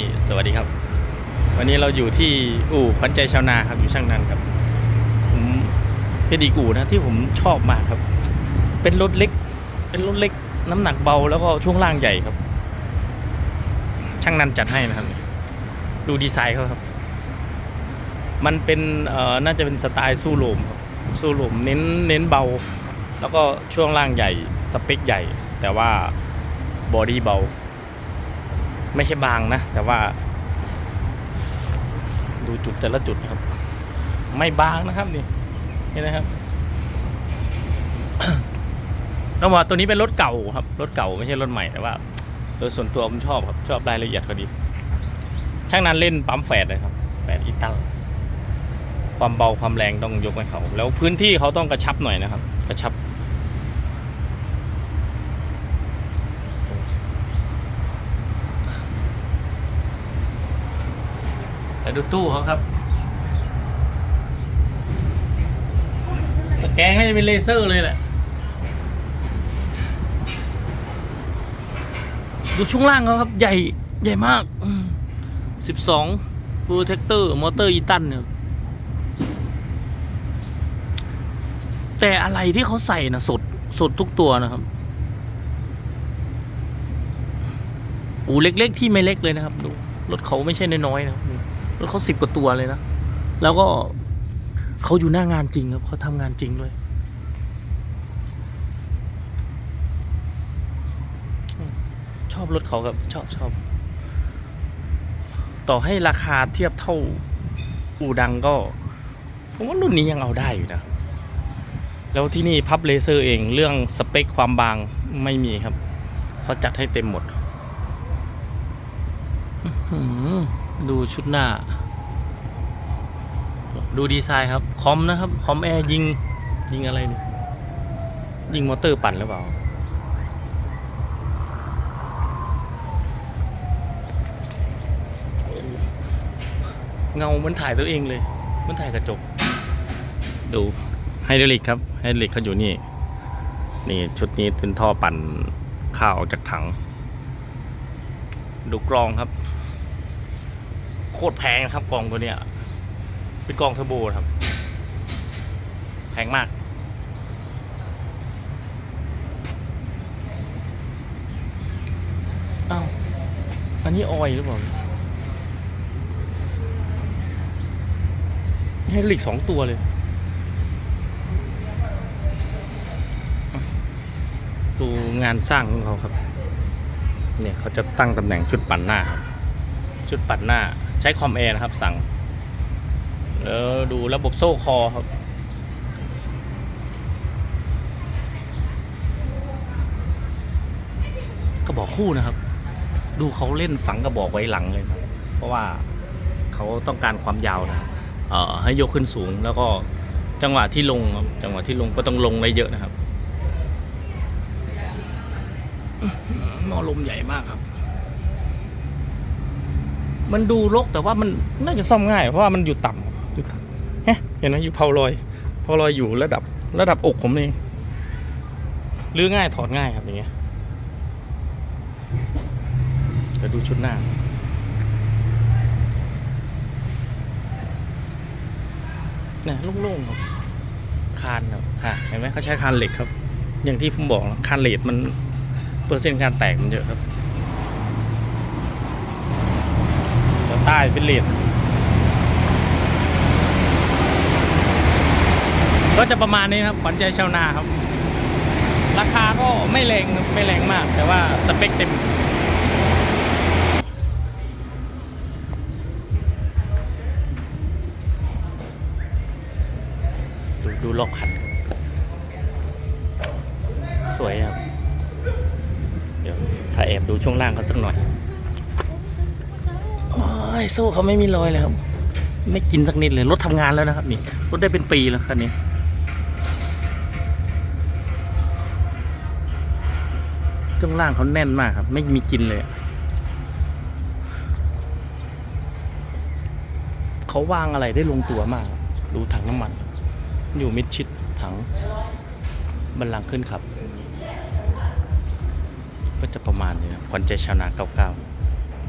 นี่สวัสดีครับ วันนี้เราอยู่ที่อู่ขวัญใจชาวนาครับอยู่ช่างนันครับผมเป็นอีกอู่นะที่ผมชอบมากครับ เป็นรถเล็ก เป็นรถเล็ก น้ำหนักเบาแล้วก็ช่วงล่างใหญ่ครับ ช่างนันจัดให้นะครับ ดูดีไซน์เขาครับ มันเป็นเอ่อน่าจะเป็นสไตล์สู้ลมครับสู้ลมเน้นเน้นเบา แล้วก็ช่วงล่างใหญ่สเปคใหญ่ แต่ว่าบอดี้เบา ไม่ใช่บางนะ แต่ว่า ดูจุดแต่ละจุดนะครับ ไม่บางนะครับนี่นี่นะครับต้องบอกตัวนี้เป็นรถเก่าครับรถเก่าไม่ใช่รถใหม่แต่ว่าโดยส่วนตัวผมชอบครับ ชอบรายละเอียดเขาดีช่างนั้นเล่นปั๊มแฝดเลยครับแฝดอีตัลความเบาความแรงต้องยกให้เขาแล้วพื้นที่เขาต้องกระชับหน่อยนะครับ กระชับ แต่ดูตู้เขาครับ ตะแกรงน่าจะเป็นเลเซอร์เลยแหละ ดูช่วงล่างเขาครับ ใหญ่ใหญ่มากสิบสองโปรเทคเตอร์มอเตอร์อีตันเนี่ยแต่อะไรที่เขาใส่นะสดสดทุกตัวนะครับอูเล็ก ๆ ที่ไม่เล็กเลยนะครับ ดู รถเขาไม่ใช่น้อยๆนะครับ รถเขาสิบกว่าตัวเลยนะ แล้วก็เขาอยู่หน้างานจริงครับเขาทำงานจริงด้วยชอบรถเขาครับชอบชอบ ต่อให้ราคาเทียบเท่าอูดังก็ผมว่ารุ่นนี้ยังเอาได้อยู่นะ แล้วที่นี่พับเลเซอร์เองเรื่องสเปคความบางไม่มีครับเขาจัดให้เต็มหมด อื้อหือ ดูชุดหน้า ดูดีไซน์ครับ คอมนะครับ คอมแอร์ยิง ยิงอะไรเนี่ยยิงมอเตอร์ปั่นหรือเปล่า เงาเหมือนถ่ายตัวเองเลยเหมือนถ่ายกระจก ดูไฮดรอลิกครับ ไฮดรอลิกเขาอยู่นี่ นี่ชุดนี้เป็นท่อปั่นข้าวออกจากถัง ดูกรองครับ โคตรแพงนะครับกรองตัวเนี้ยเป็นกรองเทอร์โบครับ แพงมากอ้าวอันนี้ออยหรือเปล่าไฮดรอลิกสองตัวเลย ดูงานสร้างของเขาครับ เนี่ยเขาจะตั้งตำแหน่งชุดปั่นหน้าครับ ชุดปั่นหน้า ใช้คอมแอร์นะครับสั่ง แล้วดูระบบโซ่คอครับกระบอกคู่นะครับ ดูเขาเล่นฝังกระบอกไว้หลังเลยครับเพราะว่าเขาต้องการความยาวนะเอ่อให้ยกขึ้นสูงแล้วก็จังหวะที่ลงครับจังหวะที่ลงก็ต้องลงได้เยอะนะครับอื้อหือหม้อลมใหญ่มากครับ มันดูรกแต่ว่ามันน่าจะซ่อมง่าย เพราะว่ามันอยู่ต่ำอยู่ต่ำเฮ้เห็นไหมอยู่เพาลอยเพาลอยอยู่ระดับระดับอกผมเองลื้อง่ายถอดง่ายครับอย่างเงี้ยเดี๋ยวดูชุดหน้า เนี่ยโล่งๆครับคานครับค่ะเห็นไหมเขาใช้คานเหล็กครับ อย่างที่ผมบอกคานเหล็กมันเปอร์เซ็นต์การแตกมันเยอะครับ ใต้เป็นเหรียญก็จะประมาณนี้ครับขวัญใจชาวนาครับ ราคาก็ไม่แรงไม่แรงมาก แต่ว่าสเปคเต็มดูดูลอกขัดครับสวยครับ เดี๋ยวถ้าแอบดูช่วงล่างเขาสักหน่อย ยโซ่เขาไม่มีรอยเลยครับ ไม่กินสักนิดเลยรถทำงานแล้วนะครับนี่รถได้เป็นปีแล้วคันนี้ช่วงล่างเขาแน่นมากครับ ไม่มีกินเลยเขาวางอะไรได้ลงตัวมาก ดูถังน้ำมัน อยู่มิดชิดถังบันลังขึ้นครับ ก็จะประมาณนี้นะขวัญใจชาวนาเก้าเก้า